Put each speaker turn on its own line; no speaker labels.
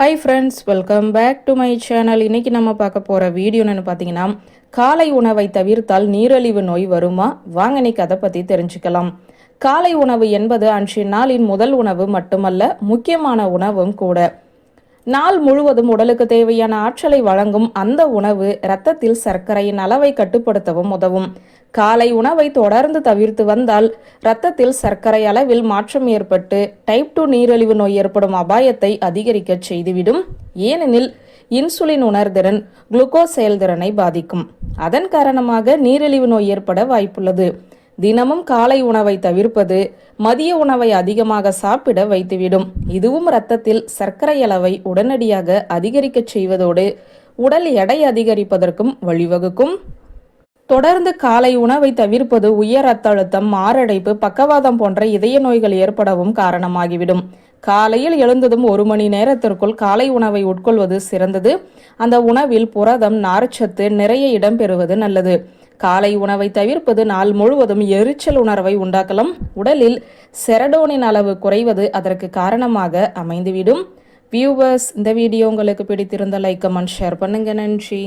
Hi friends welcome back to my channel இன்னைக்கு நம்ம பார்க்க போகிற வீடியோன்னு பார்த்தீங்கன்னா காலை உணவை தவிர்த்தால் நீரழிவு நோய் வருமா? வாங்க இன்னைக்கு அதை பற்றி தெரிஞ்சுக்கலாம். காலை உணவு என்பது அன்றைய நாளின் முதல் உணவு மட்டுமல்ல முக்கியமான உணவும் கூட. நாள் முழுவதும் உடலுக்கு தேவையான ஆற்றலை வழங்கும் அந்த உணவு இரத்தத்தில் சர்க்கரையின் அளவை கட்டுப்படுத்தவும் உதவும். காலை உணவை தொடர்ந்து தவிர்த்து வந்தால் இரத்தத்தில் சர்க்கரை அளவில் மாற்றம் ஏற்பட்டு டைப் டூ நீரிழிவு நோய் ஏற்படும் அபாயத்தை அதிகரிக்க செய்துவிடும். ஏனெனில் இன்சுலின் உணர்திறன் குளுக்கோஸ் செயல்திறனை பாதிக்கும். அதன் காரணமாக நீரிழிவு நோய் ஏற்பட வாய்ப்புள்ளது. தினமும் காலை உணவை தவிர்ப்பது மதிய உணவை அதிகமாக சாப்பிட வைத்துவிடும். இதுவும் இரத்தத்தில் சர்க்கரை அளவை உடனடியாக அதிகரிக்கச் செய்வதோடு உடல் எடை அதிகரிப்பதற்கும் வழிவகுக்கும். தொடர்ந்து காலை உணவை தவிர்ப்பது உயர் ரத்த அழுத்தம் மாரடைப்பு பக்கவாதம் போன்ற இதய நோய்கள் ஏற்படவும் காரணமாகிவிடும். காலையில் எழுந்ததும் ஒரு மணி நேரத்திற்குள் காலை உணவை உட்கொள்வது சிறந்தது. அந்த உணவில் புரதம் நார்ச்சத்து நிறைய இடம்பெறுவது நல்லது. காலை உணவை தவிர்ப்பது நாள் முழுவதும் எரிச்சல் உணர்வை உண்டாக்கலாம். உடலில் செரடோனின் அளவு குறைவது அதற்கு காரணமாக அமைந்துவிடும். வியூவர்ஸ் இந்த வீடியோ உங்களுக்கு பிடித்திருந்த லைக் கமெண்ட் ஷேர் பண்ணுங்க. நன்றி.